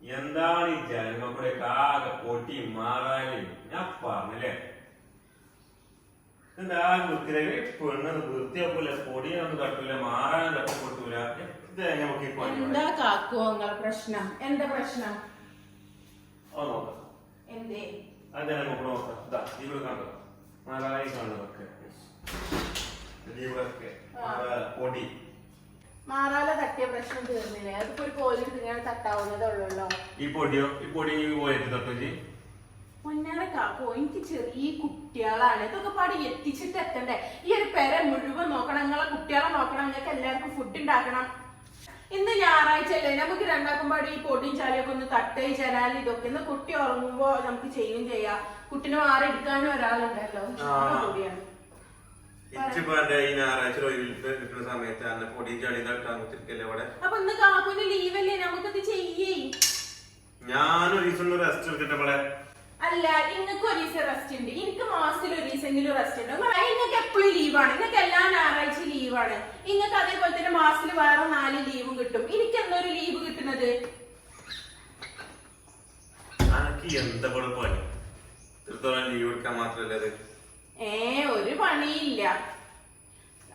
എന്താണ് ഈ ജന്മക്കൂടെ കാകെ പൊട്ടി മാറാനും ഞാൻ പറഞ്ഞില്ലേ? എന്താ വൃത്തിയിലെ പെണ്ണെന്ന് വൃത്തിയാക്കൂല പൊടിയൊന്നും കട്ടൂല മാറാനും ഈ പണി എന്താ കാക്കുവോ നിങ്ങളെ പ്രശ്നം? എന്താ പ്രശ്നം? അത് നോക്കാം. എന്തേ? അതെ നമുക്ക് നോക്കാം? ഇവിടെ കണ്ടോ? മാറായി ഒക്കെ ഇവിടൊക്കെ മാറാല പൊടി. മാറാല തട്ടിയ പ്രശ്നം തീർന്നില്ലേ? അതിപ്പോ ഒരു കോലിട്ട് ഇങ്ങനെ തട്ടാവുന്നതേ ഉള്ളൂല്ലോ. ഈ പൊടിയോ? ഈ പൊടി പോയിട്ട് തൊട്ടു പൊന്നാര കാക്കോ എനിക്ക് ചെറിയ കുട്ടികളാണ്. ഇതൊക്കെ പാടി എത്തിച്ചിട്ട് എത്തണ്ടേ? ഈ ഒരു പെര മുഴുവൻ നോക്കണം. നിങ്ങളെ കുട്ടികളെ നോക്കണം. നിങ്ങൾക്ക് എല്ലാവർക്കും ഫുഡ് ഉണ്ടാക്കണം. ഇന്ന് ഞായറാഴ്ച അല്ലേ? നമുക്ക് രണ്ടാക്കും പാടി ഈ പൊടിയും ചാലിയൊക്കെ ഒന്ന് തട്ടയും ചരാൽ ഇതൊക്കെ. ഇന്ന് കുട്ടി ഉറങ്ങുമ്പോ നമുക്ക് ചെയ്യും ചെയ്യാം. കുട്ടിനെ മാറി എടുക്കാനും ഒരാളുണ്ടല്ലോ. കൂടിയാണ് ഇച്ചിപ്പാന്റെ ഈ ഞായറാഴ്ച ഒഴിവിൽ കിട്ടുന്ന സമയത്ത് അന്ന് പൊടിയും ചളി തട്ടാൻ കുത്തിരിക്കല്ലേ അവിടെ? അപ്പൊ ഇന്ന് കാക്കുവിന് ലീവല്ലേ നമുക്കിത് ചെയ്യേ. ഞാനൊരു ദിവസം റെസ്റ്റ് എടുത്തിട്ട് ഇവിടെ അല്ല ഇങ്ങക്ക് ഒരു ദിവസം റെസ്റ്റ് ഉണ്ട്. എനിക്ക് മാസത്തിൽ ഒരു ദിവസമെങ്കിലും റെസ്റ്റ് ഉണ്ട്. നിങ്ങൾ ഇങ്ങക്ക് എപ്പോഴും ലീവാണ് നിങ്ങൾക്ക് എല്ലാ ഞായറാഴ്ച ലീവാണ് ഇങ്ങക്ക് അതേപോലെ തന്നെ മാസത്തിൽ വേറെ നാല് ലീവും കിട്ടും. എനിക്ക് എന്നൊരു ലീവ് കിട്ടുന്നത്? അനക്ക് എന്താ പണി? ഇത്രത്തോളം ലീവ് എടുക്കാൻ മാത്രല്ലേ ഏ ഒരു പണിയില്ല.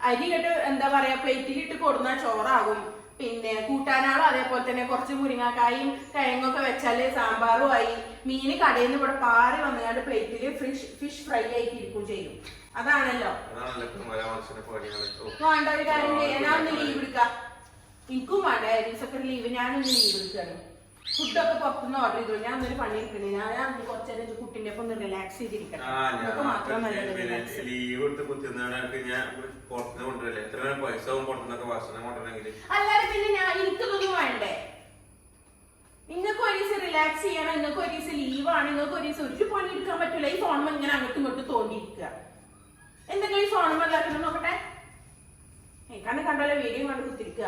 അരി കേട്ട് എന്താ പറയാ പ്ലേറ്റിലിട്ട് കൊടുന്ന ചോറാകും. പിന്നെ കൂട്ടാനാളും അതേപോലെ തന്നെ കുറച്ച് മുരിങ്ങാക്കായും കിഴങ്ങൊക്കെ വെച്ചാൽ സാമ്പാറും ആയി. മീന് കടയിൽ നിന്ന് ഇവിടെ പാറി വന്നുകൊണ്ട് പ്ലേറ്റിൽ ഫിഷ് ഫിഷ് ഫ്രൈ ആയിട്ട് ഇരിക്കും ചെയ്യും. അതാണല്ലോ. വേണ്ട ഒരു കാര്യം ചെയ്യാം. ഞാൻ ഒന്ന് ലീവ് എടുക്കാം. എനിക്കും വേണ്ട ദിവസമൊക്കെ ലീവ് ഞാനൊന്ന് ലീവ് എടുക്കാണ്. ഫുഡൊക്കെ പുറത്തുനിന്ന് ഓർഡർ ചെയ്തു ഞാൻ ഒരു പണി എടുക്കണേ ഞാൻ ഞാൻ കുറച്ച് നേരം കുട്ടിന്റെ ഒപ്പം ഒന്ന് റിലാക്സ് ചെയ്തിരിക്കണം ആ നമുക്ക് മാത്രമല്ല ഞാൻ relax. ലീവ് എടുത്ത് കുത്തിരുന്നാണ് ഞാൻ പുറത്തുനിന്ന് കൊണ്ടുവരില്ലേ? എത്ര നേരം പൈസ ആവും പുറത്തുനിന്നൊക്കെ ഭക്ഷണം കൊണ്ടുവരണമെങ്കിൽ അല്ലാതെ പിന്നെ ഞാൻ എനിക്കിതൊന്നും വേണ്ടേ? നിങ്ങൾക്ക് ഒരു ദിവസം റിലാക്സ് ചെയ്യണം. നിങ്ങൾക്ക് ഒരു ദിവസം ലീവാണ് നിങ്ങൾക്ക് ഒരു ദിവസം ഒരു പണി എടുക്കാൻ പറ്റൂല. ഈ ഫോണും ഇങ്ങനെ അങ്ങോട്ടും ഇങ്ങോട്ടും തോന്നിയിരിക്കുക എന്തെങ്കിലും ഈ ഫോൺ ഇതാക്കണം നോക്കട്ടെ? കണ്ണ് കണ്ടല്ലോ വീഡിയോ കണ്ട് കുത്തിരിക്കുക.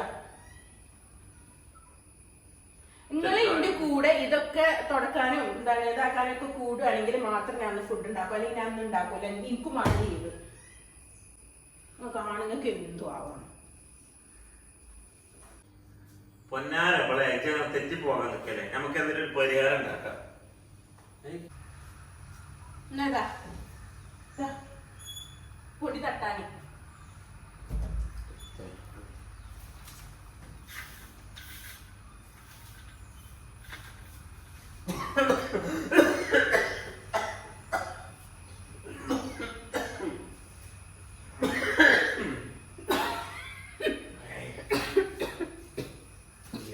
കൂടെ ഇതൊക്കെ തുടക്കാനും എന്താണ് ഇതാക്കാനും ഒക്കെ കൂടുകയാണെങ്കിൽ മാത്രം ഞാൻ ഫുഡ് ഉണ്ടാക്കും. അല്ലെങ്കിൽ ഞാൻ ഒന്നും എനിക്ക് മാറി ചെയ്ത് കാണുങ്ങൾക്ക് എന്തു ആവണം. പൊന്നാരെ തെറ്റി പോകാൻ നിൽക്കല്ലേ? നമുക്ക് എന്തെങ്കിലും പരിഹാരം ഉണ്ടാക്കാം. പൊടി തട്ടാനി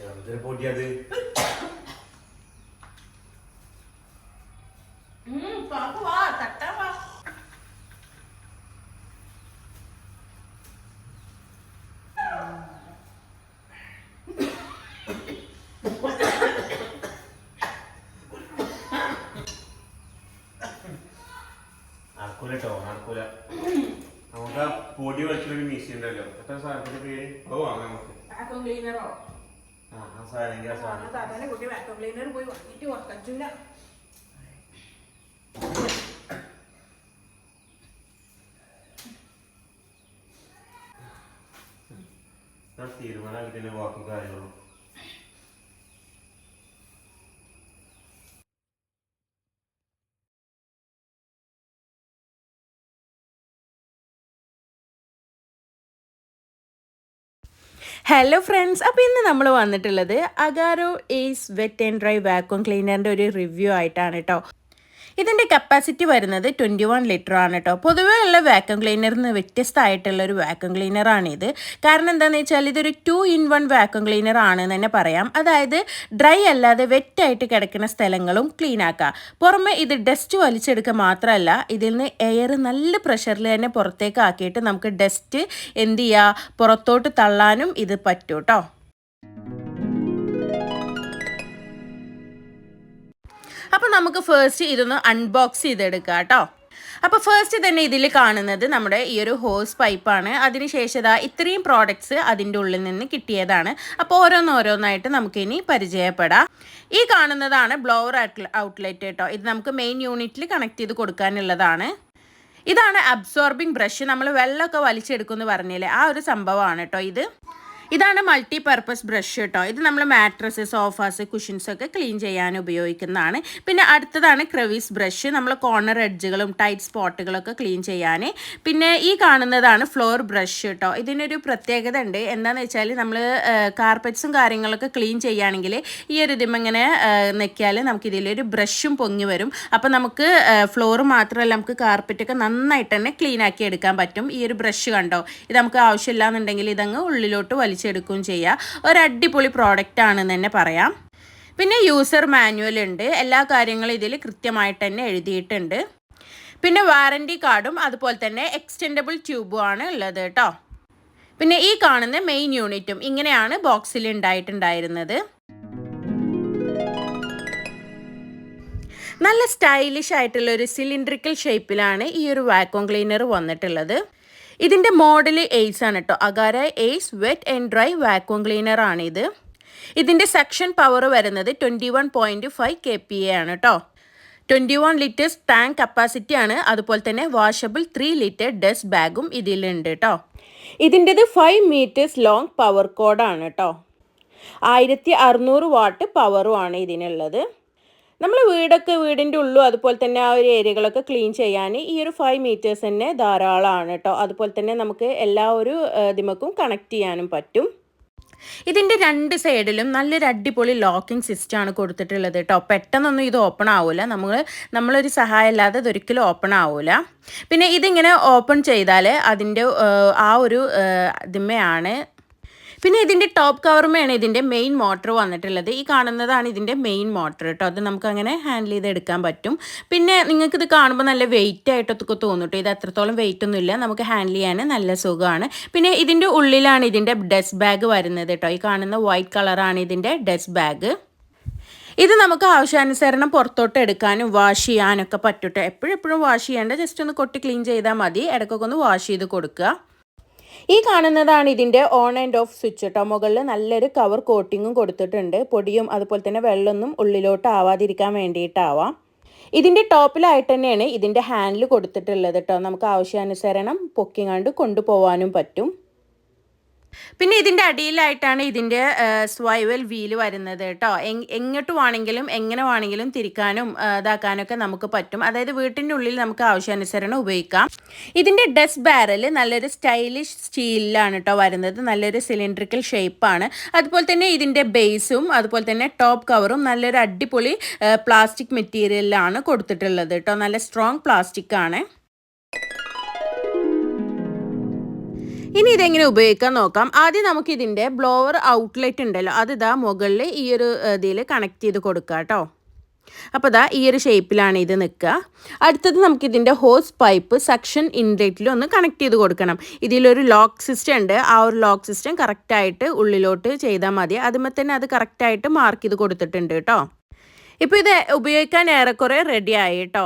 എന്തൊരു പൊടിയത് ഉം, പാപ്പു വാ തട്ടാ വാ നടക്കൂല കേട്ടോ നടക്കൂല നമുക്ക് ആ പൊടി വലിച്ചൊരു മെഷീൻ ഉണ്ടല്ലോ എത്ര സാധനത്തിന്റെ പേര് ഓ വാങ്ങാം നമുക്ക്. വാക്വം ക്ലീനറോ ആ ആ സാധനം ആ സാധനം. താത്താന്റെ കുട്ടി വാക്വം ക്ലീനർ പോയി വാങ്ങിട്ട് ഉറക്കച്ചൂല. തീരുമാനമാക്കി തന്നെ ബാക്കി കാര്യമുള്ളൂ ഹലോ ഫ്രണ്ട്സ് അപ്പോൾ ഇന്ന് നമ്മൾ വന്നിട്ടുള്ളത് Agaro ace wet and dry vacuum ക്ലീനറിന്റെ ഒരു റിവ്യൂ ആയിട്ടാണ് കേട്ടോ ഇതിന്റെ കപ്പാസിറ്റി വരുന്നത് ട്വന്റി വൺ ലിറ്റർ ആണ് കേട്ടോ പൊതുവേ ഉള്ള വാക്വം ക്ലീനറിൽ നിന്ന് വ്യത്യസ്തമായിട്ടുള്ള ഒരു വാക്വം ഇത്. കാരണം എന്താണെന്ന് വെച്ചാൽ ഇതൊരു two in one vacuum cleaner ആണ് തന്നെ പറയാം. അതായത് ഡ്രൈ അല്ലാതെ വെറ്റായിട്ട് കിടക്കുന്ന സ്ഥലങ്ങളും ക്ലീൻ ആക്കാം. പുറമെ ഇത് ഡസ്റ്റ് വലിച്ചെടുക്കുക മാത്രമല്ല ഇതിൽ നിന്ന് എയർ നല്ല പ്രഷറിൽ തന്നെ പുറത്തേക്ക് ആക്കിയിട്ട് നമുക്ക് ഡസ്റ്റ് എന്ത് ചെയ്യുക പുറത്തോട്ട് തള്ളാനും ഇത് പറ്റും കേട്ടോ അപ്പോൾ നമുക്ക് ഫസ്റ്റ് ഇതൊന്ന് അൺബോക്സ് ചെയ്തെടുക്കാം കേട്ടോ. അപ്പോൾ ഫസ്റ്റ് തന്നെ ഇതിൽ കാണുന്നത് നമ്മുടെ ഈ ഒരു ഹോസ് പൈപ്പാണ് അതിനുശേഷം ഇതാ ഇത്രയും പ്രോഡക്ട്സ് അതിന്റെ ഉള്ളിൽ നിന്ന് കിട്ടിയതാണ്. അപ്പോൾ ഓരോന്നോരോന്നായിട്ട് നമുക്ക് ഇനി പരിചയപ്പെടാം. ഈ കാണുന്നതാണ് ബ്ലോവർ ഔട്ട്ലെറ്റ് കേട്ടോ. ഇത് നമുക്ക് മെയിൻ യൂണിറ്റിൽ കണക്ട് ചെയ്ത് കൊടുക്കാനുള്ളതാണ്. ഇതാണ് അബ്സോർബിംഗ് ബ്രഷ് നമ്മൾ വെള്ളമൊക്കെ വലിച്ചെടുക്കുമെന്ന് പറഞ്ഞില്ലേ? ആ ഒരു സംഭവമാണ് കേട്ടോ ഇത്. ഇതാണ് മൾട്ടി പർപ്പസ് ബ്രഷ് കേട്ടോ. ഇത് നമ്മൾ മാട്രസ് സോഫാസ് കുഷൻസ് ഒക്കെ ക്ലീൻ ചെയ്യാൻ ഉപയോഗിക്കുന്നതാണ്. പിന്നെ അടുത്തതാണ് ക്രവീസ് ബ്രഷ് നമ്മൾ കോർണർ എഡ്ജുകളും ടൈറ്റ് സ്പോട്ടുകളൊക്കെ ക്ലീൻ ചെയ്യാൻ പിന്നെ ഈ കാണുന്നതാണ് ഫ്ലോർ ബ്രഷ് കേട്ടോ. ഇതിനൊരു പ്രത്യേകത ഉണ്ട്. എന്താണെന്ന് വെച്ചാൽ നമ്മൾ കാർപ്പറ്റ്സും കാര്യങ്ങളൊക്കെ ക്ലീൻ ചെയ്യുകയാണെങ്കിൽ ഈ ഒരു ഇതിമിങ്ങനെ നെക്കിയാൽ നമുക്കിതിലൊരു ബ്രഷും പൊങ്ങി വരും. അപ്പോൾ നമുക്ക് ഫ്ലോർ മാത്രമല്ല നമുക്ക് കാർപ്പറ്റൊക്കെ നന്നായിട്ട് തന്നെ ക്ലീൻ ആക്കി എടുക്കാൻ പറ്റും. ഈ ഒരു ബ്രഷ് കണ്ടോ? ഇത് നമുക്ക് ആവശ്യമില്ല എന്നുണ്ടെങ്കിൽ ഇതങ്ങ് ഉള്ളിലോട്ട് വലിച്ചെടുക്കുകയും ചെയ്യാം. ഒരു അടിപൊളി പ്രോഡക്റ്റ് ആണെന്ന് തന്നെ പറയാം. പിന്നെ യൂസർ മാനുവൽ ഉണ്ട്. എല്ലാ കാര്യങ്ങളും ഇതിൽ കൃത്യമായിട്ട് തന്നെ എഴുതിയിട്ടുണ്ട്. പിന്നെ വാറന്റി കാർഡും അതുപോലെ തന്നെ എക്സ്റ്റെൻഡബിൾ ട്യൂബും ആണ് ഉള്ളത് കേട്ടോ. പിന്നെ ഈ കാണുന്ന മെയിൻ യൂണിറ്റും ഇങ്ങനെയാണ് ബോക്സിൽ ഉണ്ടായിട്ടുണ്ടായിരുന്നത്. നല്ല സ്റ്റൈലിഷ് ആയിട്ടുള്ള ഒരു സിലിണ്ടറിക്കൽ ഷേപ്പിലാണ് ഈ ഒരു വാക്വം ക്ലീനർ വന്നിട്ടുള്ളത്. ഇതിന്റെ മോഡൽ എയ്സ് ആണ് കേട്ടോ Agaro ace wet and dry vacuum cleaner ആണ് ഇത്. ഇതിന്റെ സെക്ഷൻ പവർ വരുന്നത് twenty one point five K P A ആണ് കേട്ടോ twenty one litres tank capacity ആണ്. അതുപോലെ തന്നെ വാഷബിൾ ത്രീ ലിറ്റർ ഡസ്റ്റ് ബാഗും ഇതിലുണ്ട് കേട്ടോ ഇതിന്റെത് ഫൈവ് മീറ്റേഴ്സ് ലോങ് പവർ കോഡാണ് കേട്ടോ ആയിരത്തി അറുന്നൂറ് വാട്ട് പവറും ആണ് ഇതിനുള്ളത്. നമ്മൾ വീടൊക്കെ വീടിന്റെ ഉള്ളും അതുപോലെ തന്നെ ആ ഒരു ഏരിയകളൊക്കെ ക്ലീൻ ചെയ്യാൻ ഈ ഒരു ഫൈവ് മീറ്റേഴ്സ് തന്നെ ധാരാളമാണ് കേട്ടോ അതുപോലെ തന്നെ നമുക്ക് എല്ലാ ഒരു ഇതിമക്കും കണക്ട് ചെയ്യാനും പറ്റും. ഇതിന്റെ രണ്ട് സൈഡിലും നല്ലൊരു അടിപൊളി ലോക്കിംഗ് സിസ്റ്റമാണ് കൊടുത്തിട്ടുള്ളത് കേട്ടോ പെട്ടെന്നൊന്നും ഇത് ഓപ്പൺ ആവില്ല നമ്മൾ നമ്മളൊരു സഹായം ഇല്ലാതെ ഇതൊരിക്കലും ഓപ്പൺ ആവില്ല പിന്നെ ഇതിങ്ങനെ ഓപ്പൺ ചെയ്താൽ അതിന്റെ ആ ഒരു ഇതിമയാണ് പിന്നെ ഇതിന്റെ ടോപ്പ് കവറുമാണ് ഇതിന്റെ മെയിൻ മോട്ടർ വന്നിട്ടുള്ളത്. ഈ കാണുന്നതാണ് ഇതിന്റെ മെയിൻ മോട്ടർ കേട്ടോ അത് നമുക്ക് അങ്ങനെ ഹാൻഡിൽ ചെയ്ത് എടുക്കാൻ പറ്റും. പിന്നെ നിങ്ങൾക്ക് ഇത് കാണുമ്പോൾ നല്ല വെയിറ്റ് ആയിട്ടൊക്കെ തോന്നും ഇത് അത്രത്തോളം വെയിറ്റ് ഒന്നുമില്ല നമുക്ക് ഹാൻഡിൽ ചെയ്യാൻ നല്ല സുഖമാണ്. പിന്നെ ഇതിന്റെ ഉള്ളിലാണ് ഇതിന്റെ ഡസ്റ്റ് ബാഗ് വരുന്നത് കേട്ടോ ഈ കാണുന്ന വൈറ്റ് കളറാണ് ഇതിന്റെ ഡസ്റ്റ് ബാഗ് ഇത് നമുക്ക് ആവശ്യാനുസരണം പുറത്തോട്ട് എടുക്കാനും വാഷ് ചെയ്യാനൊക്കെ പറ്റൂട്ടോ. എപ്പോഴും എപ്പോഴും വാഷ് ചെയ്യേണ്ട. ജസ്റ്റ് ഒന്ന് കൊട്ടി ക്ലീൻ ചെയ്താൽ മതി. ഇടയ്ക്കൊക്കെ ഒന്ന് വാഷ് ചെയ്ത് കൊടുക്കുക. ഈ കാണുന്നതാണ് ഇതിന്റെ ഓൺ ആൻഡ് ഓഫ് സ്വിച്ച് കേട്ടോ മുകളിൽ നല്ലൊരു കവർ കോട്ടിങ്ങും കൊടുത്തിട്ടുണ്ട്. പൊടിയും അതുപോലെ തന്നെ വെള്ളമൊന്നും ഉള്ളിലോട്ട് ആവാതിരിക്കാൻ വേണ്ടിയിട്ടാവാം. ഇതിന്റെ ടോപ്പിലായിട്ട് തന്നെയാണ് ഇതിന്റെ ഹാൻഡിൽ കൊടുത്തിട്ടുള്ളത് കേട്ടോ നമുക്ക് ആവശ്യാനുസരണം പൊക്കിങ്ങാണ്ട് കൊണ്ടുപോകാനും പറ്റും. പിന്നെ ഇതിന്റെ അടിയിലായിട്ടാണ് ഇതിന്റെ സ്വൈവൽ വീൽ വരുന്നത് കേട്ടോ. എങ്ങോട്ട് വേണമെങ്കിലും എങ്ങനെ വേണമെങ്കിലും തിരിക്കാനും ഇതാക്കാനൊക്കെ നമുക്ക് പറ്റും. അതായത് വീട്ടിന്റെ ഉള്ളിൽ നമുക്ക് ആവശ്യാനുസരണം ഉപയോഗിക്കാം. ഇതിന്റെ ഡസ്റ്റ് ബാരൽ നല്ലൊരു സ്റ്റൈലിഷ് സ്റ്റീലിലാണ് കേട്ടോ വരുന്നത്. നല്ലൊരു സിലിണ്ടറിക്കൽ ഷേപ്പാണ്. അതുപോലെ തന്നെ ഇതിന്റെ ബേസും അതുപോലെ തന്നെ ടോപ്പ് കവറും നല്ലൊരു അടിപൊളി പ്ലാസ്റ്റിക് മെറ്റീരിയലിലാണ് കൊടുത്തിട്ടുള്ളത് കേട്ടോ. നല്ല സ്ട്രോങ് പ്ലാസ്റ്റിക് ആണ് ഇനി ഇതെങ്ങനെ ഉപയോഗിക്കാൻ നോക്കാം? ആദ്യം നമുക്ക് ഇതിന്റെ ബ്ലോവർ ഔട്ട്ലെറ്റ് ഉണ്ടല്ലോ അത് ഇതാ മുകളിൽ ഈ ഒരു ഇതിൽ കണക്ട് ചെയ്ത് കൊടുക്കുക കേട്ടോ അപ്പോൾ ഇതാ ഈ ഒരു ഷേപ്പിലാണ് ഇത് നിൽക്കുക അടുത്തത് നമുക്ക് ഇതിന്റെ ഹോസ് പൈപ്പ് സക്ഷൻ ഇൻലെറ്റിൽ ഒന്ന് കണക്ട് ചെയ്ത് കൊടുക്കണം. ഇതിലൊരു ലോക്ക് സിസ്റ്റം ഉണ്ട്. ആ ഒരു ലോക്ക് സിസ്റ്റം കറക്റ്റായിട്ട് ഉള്ളിലോട്ട് ചെയ്താൽ മതി. അതുമ്പോൾ തന്നെ അത് കറക്റ്റായിട്ട് മാർക്ക് ചെയ്ത് കൊടുത്തിട്ടുണ്ട് കേട്ടോ ഇപ്പോൾ ഇത് ഉപയോഗിക്കാൻ ഏറെക്കുറെ റെഡി ആയി കേട്ടോ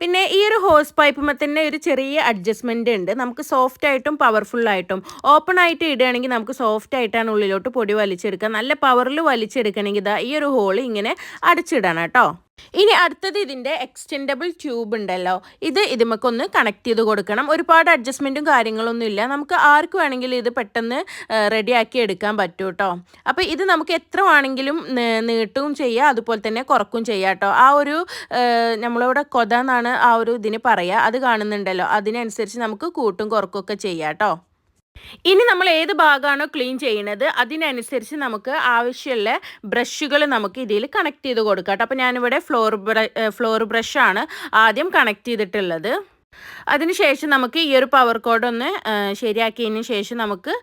പിന്നെ ഈ ഒരു ഹോസ് പൈപ്പ് തന്നെ ഒരു ചെറിയ അഡ്ജസ്റ്റ്മെന്റ് ഉണ്ട്. നമുക്ക് സോഫ്റ്റ് ആയിട്ടും പവർഫുൾ ആയിട്ടും. ഓപ്പൺ ആയിട്ട് ഇടുകയാണെങ്കിൽ നമുക്ക് സോഫ്റ്റ് ആയിട്ടാണ് ഉള്ളിലോട്ട് പൊടി വലിച്ചെടുക്കുക. നല്ല പവറിൽ വലിച്ചെടുക്കണമെങ്കിൽ ഇതാ ഈ ഒരു ഹോൾ ഇങ്ങനെ അടച്ചിടണം കേട്ടോ. ഇനി അടുത്തത് ഇതിന്റെ എക്സ്റ്റെൻഡബിൾ ട്യൂബ് ഉണ്ടല്ലോ. ഇത് ഇതിമക്കൊന്ന് കണക്ട് ചെയ്ത് കൊടുക്കണം. ഒരുപാട് അഡ്ജസ്റ്റ്മെന്റും കാര്യങ്ങളൊന്നും ഇല്ല. നമുക്ക് ആർക്ക് വേണമെങ്കിലും ഇത് പെട്ടെന്ന് റെഡിയാക്കി എടുക്കാൻ പറ്റും കേട്ടോ അപ്പോൾ ഇത് നമുക്ക് എത്ര വേണമെങ്കിലും നീട്ടുകയും ചെയ്യാം. അതുപോലെ തന്നെ കുറക്കും ചെയ്യാം കേട്ടോ ആ ഒരു നമ്മളിവിടെ കൊത എന്നാണ് ആ ഒരു ഇതിന് പറയുക അത് കാണുന്നുണ്ടല്ലോ. അതിനനുസരിച്ച് നമുക്ക് കൂട്ടും കുറക്കുകയൊക്കെ ചെയ്യാം കേട്ടോ ഇനി നമ്മൾ ഏത് ഭാഗമാണോ ക്ലീൻ ചെയ്യുന്നത് അതിനനുസരിച്ച് നമുക്ക് ആവശ്യമുള്ള ബ്രഷുകൾ നമുക്ക് ഇതിൽ കണക്ട് ചെയ്ത് കൊടുക്കാം കേട്ടോ. അപ്പോൾ ഞാനിവിടെ ഫ്ലോർ ബ്ര ഫ്ലോർ ബ്രഷാണ് ആദ്യം കണക്ട് ചെയ്തിട്ടുള്ളത്. അതിനുശേഷം നമുക്ക് ഈ ഒരു പവർ കോഡ് ഒന്ന് ശരിയാക്കിയതിന് ശേഷം നമുക്ക്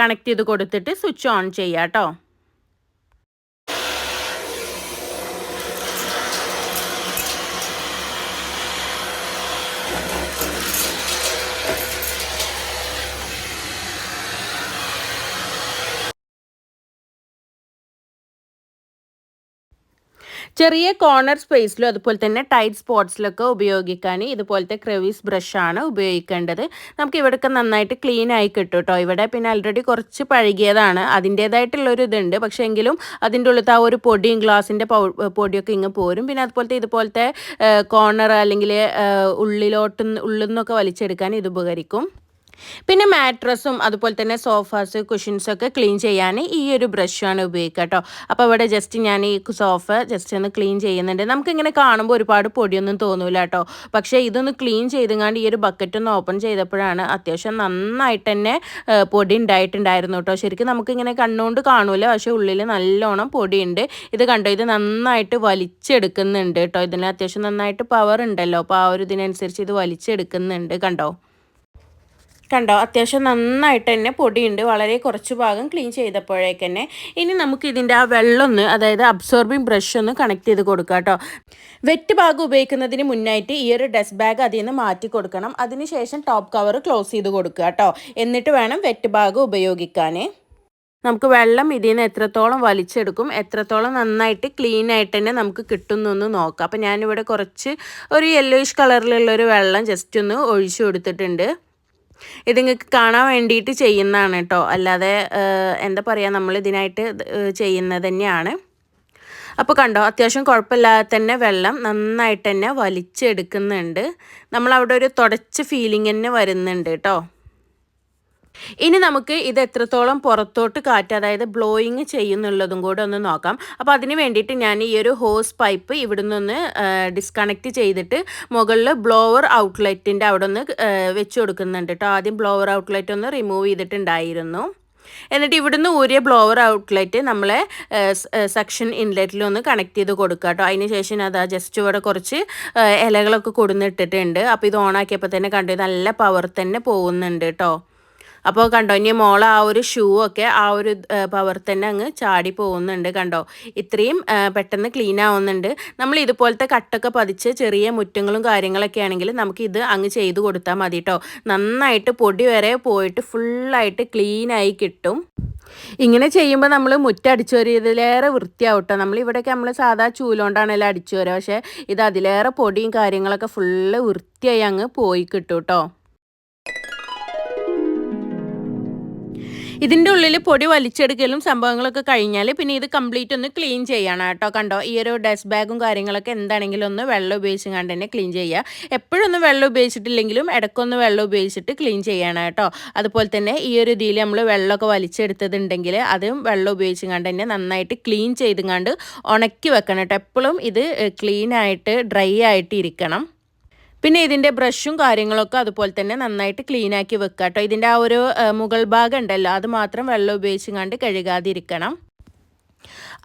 കണക്ട് ചെയ്ത് കൊടുത്തിട്ട് സ്വിച്ച് ഓൺ ചെയ്യാം കേട്ടോ. ചെറിയ കോർണർ സ്പേസിലും അതുപോലെ തന്നെ ടൈറ്റ് സ്പോട്ട്സിലൊക്കെ ഉപയോഗിക്കാൻ ഇതുപോലത്തെ ക്രെവീസ് ബ്രഷാണ് ഉപയോഗിക്കേണ്ടത്. നമുക്ക് ഇവിടെയൊക്കെ നന്നായിട്ട് ക്ലീൻ ആയി കിട്ടും കേട്ടോ ഇവിടെ പിന്നെ ആൾറെഡി കുറച്ച് പഴകിയതാണ്. അതിന്റേതായിട്ടുള്ളൊരു ഇതുണ്ട്. പക്ഷേ എങ്കിലും അതിന്റെ ഉള്ളിലത്തെ ആ ഒരു പൊടിയും ഗ്ലാസിന്റെ പൊടിയൊക്കെ ഇങ്ങ് പോരും. പിന്നെ അതുപോലത്തെ ഇതുപോലത്തെ കോർണർ അല്ലെങ്കിൽ ഉള്ളിലോട്ട് ഉള്ളിൽ നിന്നൊക്കെ വലിച്ചെടുക്കാൻ ഇത് ഉപകരിക്കും. പിന്നെ മാട്രസും അതുപോലെ തന്നെ സോഫാസ് കുഷൻസൊക്കെ ക്ലീൻ ചെയ്യാൻ ഈ ഒരു ബ്രഷാണ് ഉപയോഗിക്കുക കേട്ടോ അപ്പോൾ ഇവിടെ ജസ്റ്റ് ഞാൻ ഈ സോഫ ജസ്റ്റ് ഒന്ന് ക്ലീൻ ചെയ്യുന്നുണ്ട്. നമുക്കിങ്ങനെ കാണുമ്പോൾ ഒരുപാട് പൊടിയൊന്നും തോന്നൂല കേട്ടോ പക്ഷേ ഇതൊന്ന് ക്ലീൻ ചെയ്തുകൊണ്ട് ഈ ഒരു ബക്കറ്റ് ഒന്ന് ഓപ്പൺ ചെയ്തപ്പോഴാണ് അത്യാവശ്യം നന്നായിട്ട് തന്നെ പൊടി ഉണ്ടായിട്ടുണ്ടായിരുന്നു കേട്ടോ ശരിക്കും നമുക്കിങ്ങനെ കണ്ണുകൊണ്ട് കാണൂല. പക്ഷേ ഉള്ളിൽ നല്ലോണം പൊടിയുണ്ട്. ഇത് കണ്ടോ? ഇത് നന്നായിട്ട് വലിച്ചെടുക്കുന്നുണ്ട് കേട്ടോ ഇതിന് അത്യാവശ്യം നന്നായിട്ട് പവർ ഉണ്ടല്ലോ. അപ്പോൾ ആ ഒരു ഇതിനനുസരിച്ച് ഇത് വലിച്ചെടുക്കുന്നുണ്ട്. കണ്ടോ? കണ്ടോ അത്യാവശ്യം നന്നായിട്ട് തന്നെ പൊടിയുണ്ട്. വളരെ കുറച്ച് ഭാഗം ക്ലീൻ ചെയ്തപ്പോഴേക്ക് തന്നെ. ഇനി നമുക്ക് ഇതിന്റെ ആ വെള്ളമൊന്ന് അതായത് അബ്സോർബിങ് ബ്രഷ് ഒന്ന് കണക്ട് ചെയ്ത് കൊടുക്കുക കേട്ടോ. വെറ്റ് ഭാഗം ഉപയോഗിക്കുന്നതിന് മുന്നായിട്ട് ഈ ഒരു ഡസ്റ്റ് ബാഗ് അതിൽ നിന്ന് മാറ്റി കൊടുക്കണം. അതിനുശേഷം ടോപ്പ് കവർ ക്ലോസ് ചെയ്ത് കൊടുക്കുക കേട്ടോ. എന്നിട്ട് വേണം വെറ്റ് ഭാഗം ഉപയോഗിക്കാൻ. നമുക്ക് വെള്ളം ഇതിൽ നിന്ന് എത്രത്തോളം വലിച്ചെടുക്കും എത്രത്തോളം നന്നായിട്ട് ക്ലീൻ ആയിട്ട് തന്നെ നമുക്ക് കിട്ടുന്നൊന്ന് നോക്കാം. അപ്പം ഞാനിവിടെ കുറച്ച് ഒരു യെല്ലോയിഷ് കളറിലുള്ളൊരു വെള്ളം ജസ്റ്റ് ഒന്ന് ഒഴിച്ചു കൊടുത്തിട്ടുണ്ട്. ഇത് നിങ്ങൾക്ക് കാണാൻ വേണ്ടിയിട്ട് ചെയ്യുന്നതാണ് കേട്ടോ അല്ലാതെ എന്താ പറയുക നമ്മൾ ഇതിനായിട്ട് ഇത്, ചെയ്യുന്നത് തന്നെയാണ്. അപ്പോൾ കണ്ടോ അത്യാവശ്യം കുഴപ്പമില്ലാതെ തന്നെ വെള്ളം നന്നായിട്ട് തന്നെ വലിച്ചെടുക്കുന്നുണ്ട്. നമ്മളവിടെ ഒരു തുടച്ച ഫീലിംഗ് തന്നെ വരുന്നുണ്ട് കേട്ടോ ഇനി നമുക്ക് ഇത് എത്രത്തോളം പുറത്തോട്ട് കാറ്റ് അതായത് ബ്ലോയിങ് ചെയ്യുന്നുള്ളതും കൂടെ ഒന്ന് നോക്കാം. അപ്പോൾ അതിന് വേണ്ടിയിട്ട് ഞാൻ ഈ ഒരു ഹോസ് പൈപ്പ് ഇവിടെ നിന്ന് ഡിസ്കണക്ട് ചെയ്തിട്ട് മുകളിൽ ബ്ലോവർ ഔട്ട്ലെറ്റിന്റെ അവിടെ ഒന്ന് വെച്ച് കൊടുക്കുന്നുണ്ട് കേട്ടോ. ആദ്യം ബ്ലോവർ ഔട്ട്ലെറ്റ് ഒന്ന് റിമൂവ് ചെയ്തിട്ടുണ്ടായിരുന്നു. എന്നിട്ട് ഇവിടുന്ന് ഊരിയ ബ്ലോവർ ഔട്ട്ലെറ്റ് നമ്മളെ സെക്ഷൻ ഇൻലെറ്റിലൊന്ന് കണക്ട് ചെയ്ത് കൊടുക്കുക കേട്ടോ. അതിന് ശേഷം അതാ ജസ്റ്റ് ഇവിടെ കുറച്ച് ഇലകളൊക്കെ കൊടുന്നിട്ടിട്ടുണ്ട് അപ്പോൾ ഇത് ഓണാക്കിയപ്പോൾ തന്നെ കണ്ടു നല്ല പവർ തന്നെ പോകുന്നുണ്ട് കേട്ടോ. അപ്പോൾ കണ്ടോ ഇനി മോളെ ആ ഒരു ഷൂ ഒക്കെ ആ ഒരു പവർ തന്നെ അങ്ങ് ചാടി പോകുന്നുണ്ട് കണ്ടോ. ഇത്രയും പെട്ടെന്ന് ക്ലീൻ ആവുന്നുണ്ട്. നമ്മൾ ഇതുപോലത്തെ കട്ടൊക്കെ പതിച്ച് ചെറിയ മുറ്റങ്ങളും കാര്യങ്ങളൊക്കെ ആണെങ്കിൽ നമുക്ക് ഇത് അങ്ങ് ചെയ്ത് കൊടുത്താൽ മതി കേട്ടോ നന്നായിട്ട് പൊടി വരെ പോയിട്ട് ഫുള്ളായിട്ട് ക്ലീനായി കിട്ടും. ഇങ്ങനെ ചെയ്യുമ്പോൾ നമ്മൾ മുറ്റടിച്ചു വരിയതിലേറെ വൃത്തിയാവും കേട്ടോ നമ്മൾ ഇവിടെയൊക്കെ നമ്മൾ സാധാ ചൂലോണ്ടാണല്ലോ അടിച്ചു വരിക പക്ഷേ ഇത് അതിലേറെ പൊടിയും കാര്യങ്ങളൊക്കെ ഫുള്ള് വൃത്തിയായി അങ്ങ് പോയി കിട്ടും കേട്ടോ ഇതിന്റെ ഉള്ളിൽ പൊടി വലിച്ചെടുക്കലും സംഭവങ്ങളൊക്കെ കഴിഞ്ഞാൽ പിന്നെ ഇത് കംപ്ലീറ്റ് ഒന്ന് ക്ലീൻ ചെയ്യണം കേട്ടോ. കണ്ടോ? ഈ ഒരു ഡസ്റ്റ് ബാഗും കാര്യങ്ങളൊക്കെ എന്താണെങ്കിലും ഒന്ന് വെള്ളം ഉപയോഗിച്ച് കണ്ട് തന്നെ ക്ലീൻ ചെയ്യുക. എപ്പോഴൊന്നും വെള്ളം ഉപയോഗിച്ചിട്ടില്ലെങ്കിലും ഇടയ്ക്കൊന്ന് വെള്ളം ഉപയോഗിച്ചിട്ട് ക്ലീൻ ചെയ്യണം കേട്ടോ. അതുപോലെ തന്നെ ഈ ഒരു ഇതിൽ നമ്മൾ വെള്ളമൊക്കെ വലിച്ചെടുത്തതുണ്ടെങ്കിൽ അതും വെള്ളം ഉപയോഗിച്ച് കണ്ട് തന്നെ നന്നായിട്ട് ക്ലീൻ ചെയ്തും കണ്ട് ഉണക്കി വെക്കണം കേട്ടോ. എപ്പോഴും ഇത് ക്ലീൻ ആയിട്ട് ഡ്രൈ ആയിട്ട് ഇരിക്കണം. പിന്നെ ഇതിന്റെ ബ്രഷും കാര്യങ്ങളൊക്കെ അതുപോലെ തന്നെ നന്നായിട്ട് ക്ലീൻ ആക്കി വെക്കുക കേട്ടോ ഇതിന്റെ ആ ഒരു മുകൾ ഭാഗം ഉണ്ടല്ലോ അത് മാത്രം വെള്ളം ഉപയോഗിച്ചും കണ്ട് കഴുകാതിരിക്കണം.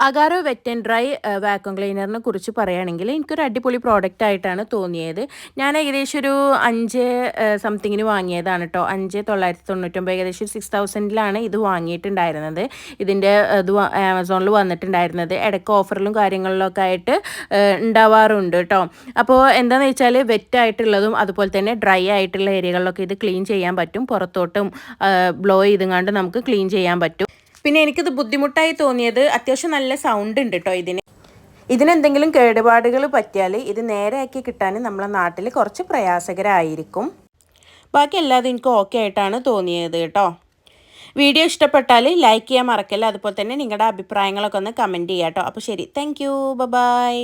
Agaro wet and dry vacuum ക്ലീനറിനെ കുറിച്ച് പറയുകയാണെങ്കിൽ എനിക്കൊരു അടിപൊളി പ്രോഡക്റ്റ് ആയിട്ടാണ് തോന്നിയത്. ഞാൻ ഏകദേശം ഒരു അഞ്ച് സംതിങ്ങിന് വാങ്ങിയതാണ് കേട്ടോ അഞ്ച് തൊള്ളായിരത്തി തൊണ്ണൂറ്റൊമ്പത് ഏകദേശം സിക്സ് തൗസൻഡിലാണ് ഇത് വാങ്ങിയിട്ടുണ്ടായിരുന്നത്. ഇതിന്റെ ഇത് ആമസോണിൽ വന്നിട്ടുണ്ടായിരുന്നത്. ഇടയ്ക്ക് ഓഫറിലും കാര്യങ്ങളിലൊക്കെ ആയിട്ട് ഉണ്ടാവാറുണ്ട് കേട്ടോ അപ്പോൾ എന്താണെന്ന് വെച്ചാൽ വെറ്റ് ആയിട്ടുള്ളതും അതുപോലെ തന്നെ ഡ്രൈ ആയിട്ടുള്ള ഏരിയകളിലൊക്കെ ഇത് ക്ലീൻ ചെയ്യാൻ പറ്റും. പുറത്തോട്ടും ബ്ലോ ചെയ്തുകൊണ്ട് നമുക്ക് ക്ലീൻ ചെയ്യാൻ പറ്റും. പിന്നെ എനിക്കിത് ബുദ്ധിമുട്ടായി തോന്നിയത് അത്യാവശ്യം നല്ല സൗണ്ട് ഉണ്ട് കേട്ടോ ഇതിന്. ഇതിനെന്തെങ്കിലും കേടുപാടുകൾ പറ്റിയാൽ ഇത് നേരെയാക്കി കിട്ടാൻ നമ്മളെ നാട്ടിൽ കുറച്ച് പ്രയാസകരായിരിക്കും. ബാക്കി എല്ലാതും എനിക്ക് ഓക്കെ ആയിട്ടാണ് തോന്നിയത് കേട്ടോ വീഡിയോ ഇഷ്ടപ്പെട്ടാൽ ലൈക്ക് ചെയ്യാൻ മറക്കല്ല? അതുപോലെ തന്നെ നിങ്ങളുടെ അഭിപ്രായങ്ങളൊക്കെ ഒന്ന് കമന്റ് ചെയ്യാം കേട്ടോ അപ്പോൾ ശരി. Thank you by